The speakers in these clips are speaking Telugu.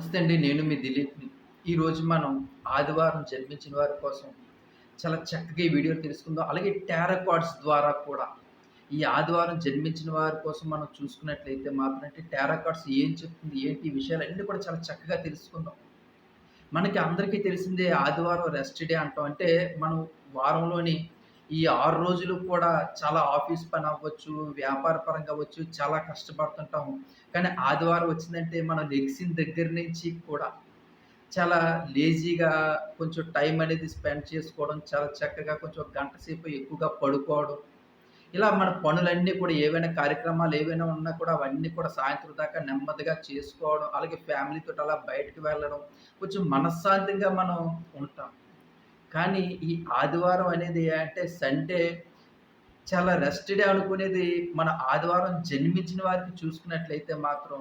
నమస్తే అండి నేను మీ దిలీప్ని ఈరోజు మనం ఆదివారం జన్మించిన వారి కోసం చాలా చక్కగా ఈ వీడియో తెలుసుకుందాం. అలాగే టారో కార్డ్స్ ద్వారా కూడా ఈ ఆదివారం జన్మించిన వారి కోసం మనం చూసుకున్నట్లయితే మాత్రం అంటే కార్డ్స్ ఏం చెప్తుంది ఏంటి విషయాలు అన్నీ కూడా చాలా చక్కగా తెలుసుకుందాం. మనకి అందరికీ తెలిసిందే ఆదివారం రెస్ట్ డే అంటాం. అంటే మనం వారంలోని ఈ ఆరు రోజులు కూడా చాలా ఆఫీస్ పని అవ్వచ్చు వ్యాపార పరంగా అవ్వచ్చు చాలా కష్టపడుతుంటాము. కానీ ఆదివారం వచ్చిందంటే మనం లెగ్సిన దగ్గర నుంచి కూడా చాలా లేజీగా కొంచెం టైం అనేది స్పెండ్ చేసుకోవడం చాలా చక్కగా కొంచెం గంట సేపు ఎక్కువగా పడుకోవడం. ఇలా మన పనులన్నీ కూడా ఏవైనా కార్యక్రమాలు ఏవైనా ఉన్నా కూడా అవన్నీ కూడా సాయంత్రం దాకా నెమ్మదిగా చేసుకోవడం అలాగే ఫ్యామిలీతో అలా బయటకు వెళ్ళడం కొంచెం మనశ్శాంతిగా మనం ఉంటాం. కానీ ఈ ఆదివారం అనేది అంటే సండే చాలా రెస్ట్ డే అనుకునేది మన ఆదివారం జన్మించిన వారికి చూసుకున్నట్లయితే మాత్రం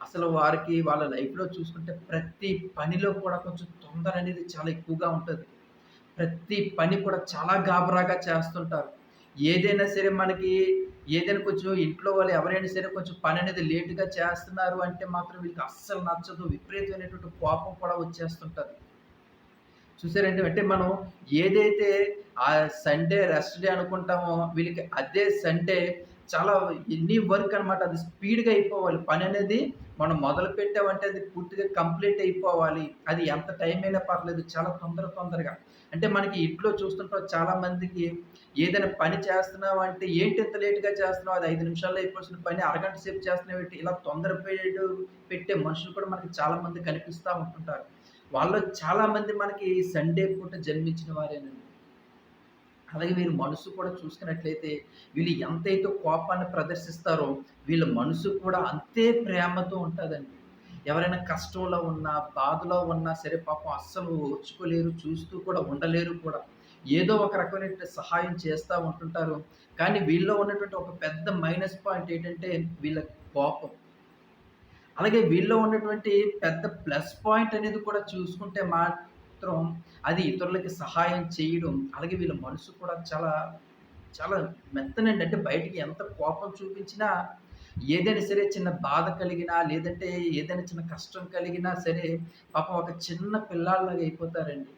అసలు వారికి వాళ్ళ లైఫ్‌లో చూసుకుంటే ప్రతి పనిలో కూడా కొంచెం తొందర అనేది చాలా ఎక్కువగా ఉంటుంది ప్రతి పని కూడా చాలా గాబరాగా చేస్తుంటారు. ఏదైనా సరే మనకి ఏదైనా కొంచెం ఇంట్లో వాళ్ళు ఎవరైనా సరే కొంచెం పని అనేది లేటుగా చేస్తున్నారు అంటే మాత్రం వీళ్ళకి అస్సలు నచ్చదు. విపరీతమైనటువంటి కోపం కూడా వచ్చేస్తుంటుంది చూసారంటే అంటే మనం ఏదైతే ఆ సండే రెస్ట్ డే అనుకుంటామో వీళ్ళకి అదే సండే చాలా ఎన్ని వర్క్ అనమాట అది స్పీడ్‌గా అయిపోవాలి. పని అనేది మనం మొదలు పెట్టామంటే అది పూర్తిగా కంప్లీట్ అయిపోవాలి. అది ఎంత టైం అయినా పర్లేదు చాలా తొందర తొందరగా. అంటే మనకి ఇంట్లో చూస్తుంటాం చాలా మందికి ఏదైనా పని చేస్తున్నావు అంటే ఏంటి ఇంత లేట్‌గా చేస్తున్నావు? అది ఐదు నిమిషాల్లో అయిపోవాల్సిన పని అరగంట సేపు చేస్తున్నావు ఇలా తొందర పెట్టే మనుషులు కూడా మనకి చాలా మంది కనిపిస్తూ ఉంటుంటారు. వాళ్ళు చాలామంది మనకి సండే పూట జన్మించిన వారేనండి. అలాగే వీరి మనసు కూడా చూసుకున్నట్లయితే వీళ్ళు ఎంతైతే కోపాన్ని ప్రదర్శిస్తారో వీళ్ళ మనసు కూడా అంతే ప్రేమతో ఉంటుందండి ఎవరైనా కష్టంలో ఉన్నా, బాధలో ఉన్నా సరే పాపం అస్సలు ఓర్చుకోలేరు, చూస్తూ కూడా ఉండలేరు కూడా. ఏదో ఒక రకమైన సహాయం చేస్తూ ఉంటుంటారు. కానీ వీళ్ళలో ఉన్నటువంటి ఒక పెద్ద మైనస్ పాయింట్ ఏంటంటే వీళ్ళ కోపం. అలాగే వీళ్ళలో ఉన్నటువంటి పెద్ద ప్లస్ పాయింట్ అనేది కూడా చూసుకుంటే మాత్రం అది ఇతరులకి సహాయం చేయడం. అలాగే వీళ్ళ మనసు కూడా చాలా, చాలా మెత్తనండి. అంటే బయటికి ఎంత కోపం చూపించినా ఏదైనా సరే చిన్న బాధ కలిగినా, లేదంటే ఏదైనా చిన్న కష్టం కలిగినా సరే పాపం ఒక చిన్న పిల్లల్లాగా అయిపోతారండి.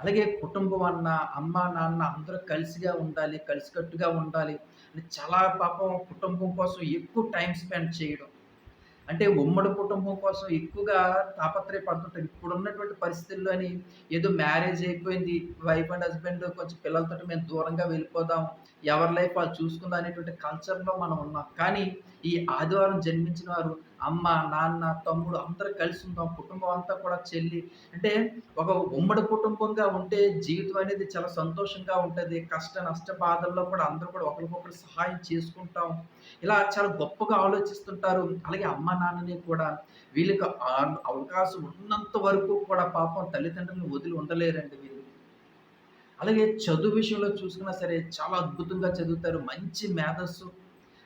అలాగే కుటుంబం అన్న, అమ్మ, నాన్న అందరూ కలిసిగా ఉండాలి, కలిసికట్టుగా ఉండాలి అని చాలా పాపం కుటుంబం కోసం ఎక్కువ టైం స్పెండ్ చేయడం. అంటే ఉమ్మడి కుటుంబం కోసం ఎక్కువగా తాపత్రయపడుతుంటారు. ఇప్పుడున్నటువంటి పరిస్థితుల్లోని ఏదో మ్యారేజ్ అయిపోయింది. వైఫ్ అండ్ హస్బెండ్ కొంచెం పిల్లలతో మేము దూరంగా వెళ్ళిపోదాం. ఎవరి లైఫ్ వాళ్ళు చూసుకుందాం అనేటువంటి కల్చర్‌లో మనం ఉన్నాం. కానీ ఈ ఆదివారం జన్మించిన వారు అమ్మ, నాన్న, తమ్ముడు అందరూ కలిసి ఉందాం. కుటుంబం అంతా కూడా చెల్లి అంటే ఒక ఉమ్మడి కుటుంబంగా ఉంటే జీవితం అనేది చాలా సంతోషంగా ఉంటుంది కష్ట నష్ట బాధల్లో కూడా అందరూ కూడా ఒకరికొకరు సహాయం చేసుకుంటాం. ఇలా చాలా గొప్పగా ఆలోచిస్తుంటారు. అలాగే అమ్మ, నాన్నని కూడా వీళ్ళకి అవకాశం ఉన్నంత వరకు కూడా పాపం తల్లిదండ్రులను వదిలి ఉండలేరండి వీళ్ళు. అలాగే చదువు విషయంలో చూసుకున్నా సరే చాలా అద్భుతంగా చదువుతారు. మంచి మేధస్సు,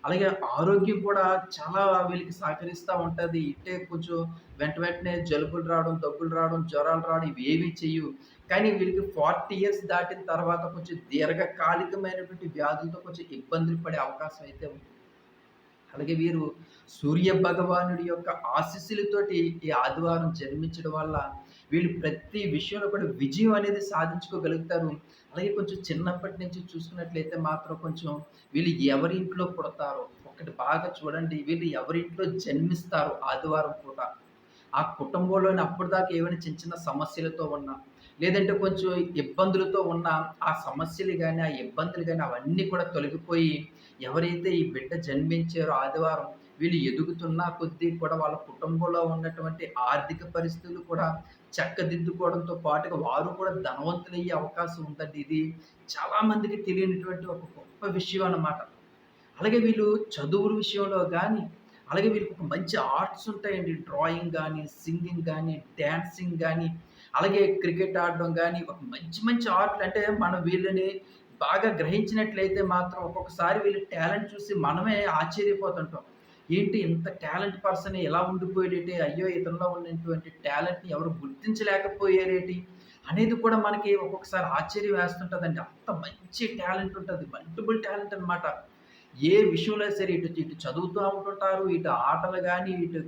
అలాగే ఆరోగ్యం కూడా చాలా వీళ్ళకి సహకరిస్తూ ఉంటుంది ఇట్టే కొంచెం వెంట వెంటనే జలుబులు రావడం, దగ్గులు రావడం, జ్వరాలు రావడం ఇవేవి చెయ్యవు. కానీ వీళ్ళకి 40 ఇయర్స్ దాటిన తర్వాత కొంచెం దీర్ఘకాలికమైనటువంటి వ్యాధులతో కొంచెం ఇబ్బందులు పడే అవకాశం అయితే ఉంది. అలాగే వీరు సూర్య భగవానుడి యొక్క ఆశీస్సులతోటి ఈ ఆదివారం జన్మించడం వల్ల వీళ్ళు ప్రతి విషయంలో కూడా విజయం అనేది సాధించుకోగలుగుతారు. అలాగే కొంచెం చిన్నప్పటి నుంచి చూసుకున్నట్లయితే మాత్రం కొంచెం వీళ్ళు ఎవరింట్లో పుడతారో ఒకటి బాగా చూడండి. వీళ్ళు ఎవరింట్లో జన్మిస్తారో ఆదివారం పూట ఆ కుటుంబంలోని అప్పటిదాకా ఏమైనా చిన్న చిన్న సమస్యలతో ఉన్నా, లేదంటే కొంచెం ఇబ్బందులతో ఉన్న ఆ సమస్యలు కానీ ఆ ఇబ్బందులు కానీ అవన్నీ కూడా తొలగిపోయి ఎవరైతే ఈ బిడ్డ జన్మించారో ఆదివారం వీళ్ళు ఎదుగుతున్న కొద్దీ కూడా వాళ్ళ కుటుంబంలో ఉన్నటువంటి ఆర్థిక పరిస్థితులు కూడా చక్కదిద్దుకోవడంతో పాటుగా వారు కూడా ధనవంతులయ్యే అవకాశం ఉందండి. ఇది చాలామందికి తెలియనటువంటి ఒక గొప్ప విషయం అన్నమాట. అలాగే వీళ్ళు చదువుల విషయంలో కానీ అలాగే వీళ్ళకి ఒక మంచి ఆర్ట్స్ ఉంటాయండి. డ్రాయింగ్ కానీ సింగింగ్ కానీ డ్యాన్సింగ్ కానీ అలాగే క్రికెట్ ఆడడం కానీ ఒక మంచి మంచి ఆటలు అంటే మనం వీళ్ళని బాగా గ్రహించినట్లయితే మాత్రం ఒక్కొక్కసారి వీళ్ళ టాలెంట్ చూసి మనమే ఆశ్చర్యపోతుంటాం. ఏంటి ఇంత టాలెంట్ పర్సన్ ఇలా ఉండిపోయేటి అయ్యో! ఇతనిలో ఉన్నటువంటి టాలెంట్‌ని ఎవరు గుర్తించలేకపోయారేటి? అనేది కూడా మనకి ఒక్కొక్కసారి ఆశ్చర్యం వేస్తుంటుందండి అంత మంచి టాలెంట్ ఉంటుంది మల్టిపుల్ టాలెంట్ అనమాట ఏ విషయంలో సరే ఇటు ఇటు చదువుతూ ఉంటుంటారు. ఇటు ఆటలు కానీ ఇటు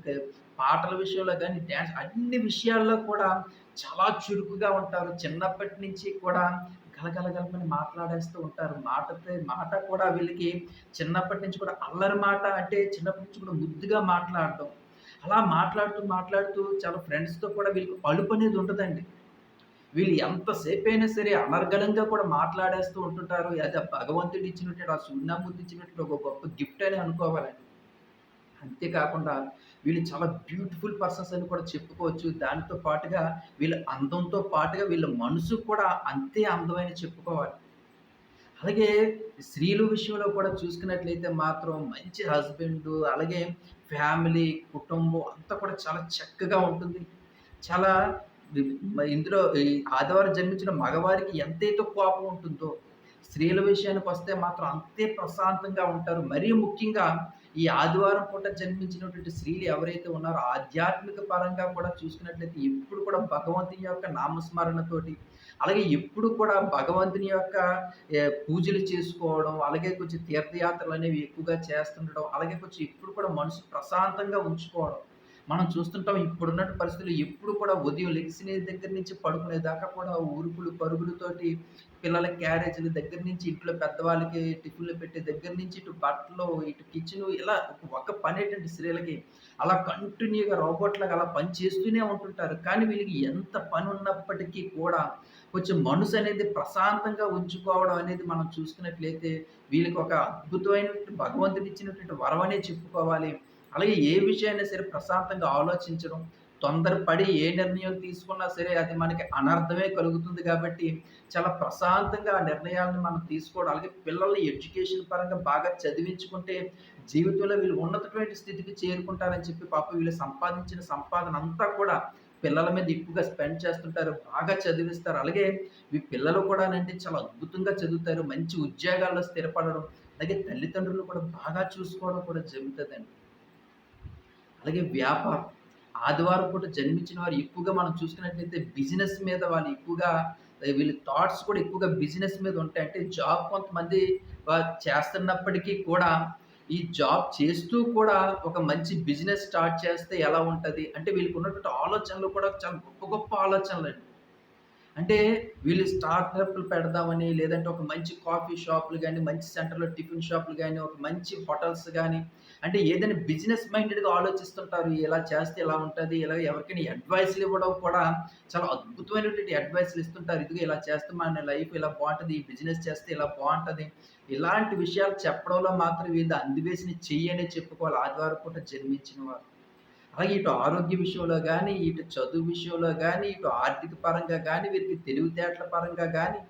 పాటల విషయంలో కానీ డ్యాన్స్ అన్ని విషయాల్లో కూడా చాలా చురుకుగా ఉంటారు. చిన్నప్పటి నుంచి కూడా గలగలగలపని మాట్లాడేస్తూ ఉంటారు. మాటతో మాట కూడా వీళ్ళకి చిన్నప్పటి నుంచి కూడా అల్లరి మాట అంటే చిన్నప్పటి నుంచి కూడా ముద్దుగా మాట్లాడటం అలా మాట్లాడుతూ, మాట్లాడుతూ చాలా ఫ్రెండ్స్‌తో కూడా వీళ్ళకి అలుపనేది ఉండదండి. వీళ్ళు ఎంతసేపైనా సరే అనర్గళంగా కూడా మాట్లాడేస్తూ ఉంటుంటారు. అది భగవంతుడు ఇచ్చినట్టు ఆ సూర్యనామూర్తి ఇచ్చినట్టు ఒక గొప్ప గిఫ్ట్ అని అనుకోవాలండి. అంతేకాకుండా వీళ్ళు చాలా బ్యూటిఫుల్ పర్సన్స్ అని కూడా చెప్పుకోవచ్చు. దానితో పాటుగా వీళ్ళ అందంతో పాటుగా వీళ్ళ మనసు కూడా అంతే అందమైన చెప్పుకోవాలి. అలాగే స్త్రీల విషయంలో కూడా చూసుకున్నట్లయితే మాత్రం మంచి హస్బెండు, అలాగే ఫ్యామిలీ, కుటుంబం అంతా కూడా చాలా చక్కగా ఉంటుంది. చాలా ఇందులో ఈ ఆదివారం జన్మించిన మగవారికి ఎంతైతే కోపం ఉంటుందో, స్త్రీల విషయానికి వస్తే మాత్రం అంతే ప్రశాంతంగా ఉంటారు. మరీ ముఖ్యంగా ఈ ఆదివారం పూట జన్మించినటువంటి స్త్రీలు ఎవరైతే ఉన్నారో ఆధ్యాత్మిక పరంగా కూడా చూసుకున్నట్లయితే ఎప్పుడు కూడా భగవంతుని యొక్క నామస్మరణతోటి, అలాగే ఎప్పుడు కూడా భగవంతుని యొక్క పూజలు చేసుకోవడం, అలాగే కొంచెం తీర్థయాత్రలు అనేవి ఎక్కువగా చేస్తుండడం, అలాగే కొంచెం ఎప్పుడు కూడా మనసు ప్రశాంతంగా ఉంచుకోవడం. మనం చూస్తుంటాం ఇప్పుడున్నట్టు పరిస్థితులు ఎప్పుడు కూడా ఉదయం లెగిసిన దగ్గర నుంచి పడుకునే దాకా కూడా ఉరుకులు పరుగులతోటి పిల్లల క్యారేజీల దగ్గర నుంచి ఇంట్లో పెద్దవాళ్ళకి టిఫిన్‌లు పెట్టే దగ్గర నుంచి ఇటు బట్టలు, ఇటు కిచెన్ ఇలా ఒక పని ఏంటంటే స్త్రీలకి అలా కంటిన్యూ‌గా రోబోట్‌లాగా అలా పని చేస్తూనే ఉంటుంటారు. కానీ వీళ్ళకి ఎంత పని ఉన్నప్పటికీ కూడా కొంచెం మనసు అనేది ప్రశాంతంగా ఉంచుకోవడం అనేది మనం చూసుకున్నట్లయితే వీళ్ళకి ఒక అద్భుతమైనటువంటి భగవంతుడిచ్చినటువంటి వరమనే చెప్పుకోవాలి. అలాగే ఏ విషయాన్ని సరే ప్రశాంతంగా ఆలోచించడం, తొందరపడి ఏ నిర్ణయం తీసుకున్నా సరే అది మనకి అనర్థమే కలుగుతుంది కాబట్టి, చాలా ప్రశాంతంగా ఆ నిర్ణయాలను మనం తీసుకోవడం, అలాగే పిల్లల్ని ఎడ్యుకేషన్ పరంగా బాగా చదివించుకుంటే జీవితంలో వీళ్ళు ఉన్నతటువంటి స్థితికి చేరుకుంటారని చెప్పి పాప వీళ్ళు సంపాదించిన సంపాదన అంతా కూడా పిల్లల మీద ఎక్కువగా స్పెండ్ చేస్తుంటారు. బాగా చదివిస్తారు. అలాగే ఈ పిల్లలు కూడానండి చాలా అద్భుతంగా చదువుతారు. మంచి ఉద్యోగాల్లో స్థిరపడడం, అలాగే తల్లిదండ్రులు కూడా బాగా చూసుకోవడం కూడా జరుగుతుందండి అలాగే వ్యాపారం. ఆదివారం పూట జన్మించిన వారు ఎక్కువగా మనం చూసుకున్నట్లయితే బిజినెస్ మీద వాళ్ళు ఎక్కువగా వీళ్ళ థాట్స్ కూడా ఎక్కువగా బిజినెస్ మీద ఉంటాయి. అంటే జాబ్ కొంతమంది చేస్తున్నప్పటికీ కూడా ఈ జాబ్ చేస్తూ కూడా ఒక మంచి బిజినెస్ స్టార్ట్ చేస్తే ఎలా ఉంటుంది అంటే వీళ్ళకున్నటువంటి ఆలోచనలు కూడా చాలా గొప్ప గొప్ప ఆలోచనలు అండి అంటే వీళ్ళు స్టార్టప్‌లు పెడదామని, లేదంటే ఒక మంచి కాఫీ షాపులు కానీ మంచి సెంటర్‌లో టిఫిన్ షాపులు కానీ ఒక మంచి హోటల్స్ కానీ అంటే ఏదైనా బిజినెస్ మైండెడ్‌గా ఆలోచిస్తుంటారు. ఇలా చేస్తే ఇలా ఉంటుంది ఇలా ఎవరికైనా అడ్వైస్‌లు ఇవ్వడం కూడా చాలా అద్భుతమైనటువంటి అడ్వైస్‌లు ఇస్తుంటారు. ఇదిగో ఇలా చేస్తే మన లైఫ్ ఇలా బాగుంటుంది ఈ బిజినెస్ చేస్తే ఇలా బాగుంటుంది ఇలాంటి విషయాలు చెప్పడంలో మాత్రం వీళ్ళు అందివేసిన చెయ్యి అనే చెప్పుకోవాలి. ఆదివారం పూట జన్మించిన వారు. అలాగే ఇటు ఆరోగ్య విషయంలో కానీ ఇటు చదువు విషయంలో కానీ ఇటు ఆర్థిక పరంగా కానీ వీరికి తెలివితేటల పరంగా కానీ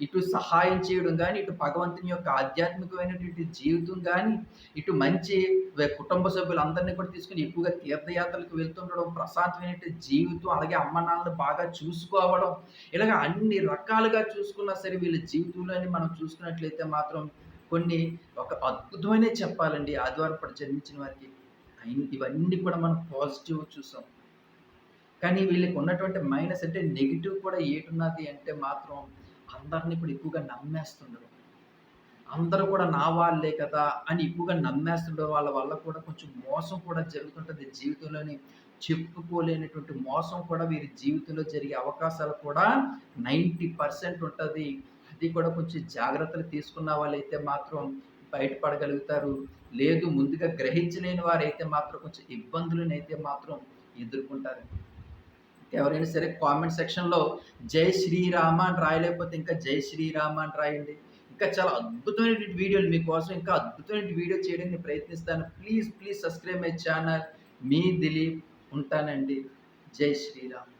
ఇటు సహాయం చేయడం కానీ ఇటు భగవంతుని యొక్క ఆధ్యాత్మికమైనటువంటి జీవితం కానీ ఇటు మంచి కుటుంబ సభ్యులందరిని కూడా తీసుకొని ఎక్కువగా తీర్థయాత్రలకు వెళ్తుండడం, ప్రశాంతమైనటువంటి జీవితం, అలాగే అమ్మ నాన్నలు బాగా చూసుకోవడం, ఇలాగ అన్ని రకాలుగా చూసుకున్నా సరే వీళ్ళ జీవితంలోని మనం చూసుకున్నట్లయితే మాత్రం కొన్ని ఒక అద్భుతమైనవి చెప్పాలండి ఆదివారం జన్మించిన వారికి. ఇవన్నీ కూడా మనం పాజిటివ్ చూసాం. కానీ వీళ్ళకి ఉన్నటువంటి మైనస్ అంటే నెగిటివ్ కూడా ఏటున్నది అంటే మాత్రం అందరిని ఇప్పుడు ఎక్కువగా నమ్మేస్తుండరు అందరూ కూడా నా వాళ్ళే కదా! అని ఎక్కువగా నమ్మేస్తుండడం వాళ్ళ వల్ల కూడా కొంచెం మోసం కూడా జరుగుతుంటుంది జీవితంలోని చెప్పుకోలేనటువంటి మోసం కూడా వీరి జీవితంలో జరిగే అవకాశాలు కూడా నైంటీ పర్సెంట్ ఉంటుంది అది కూడా కొంచెం జాగ్రత్తలు తీసుకున్న వాళ్ళైతే మాత్రం బయటపడగలుగుతారు. లేదు ముందుగా గ్రహించలేని వారైతే మాత్రం కొంచెం ఇబ్బందులనైతే మాత్రం ఎదుర్కొంటారు ఎవరైనా సరే కామెంట్ సెక్షన్‌లో జై శ్రీరామ అని రాయలేకపోతే ఇంకా జై శ్రీరామ అని రాయండి. ఇంకా చాలా అద్భుతమైన వీడియోలు మీకోసం ఇంకా అద్భుతమైన వీడియో చేయడానికి ప్రయత్నిస్తాను. Please, please subscribe my channel. మీ దిలీప్ ఉంటానండి. జై శ్రీరామ్.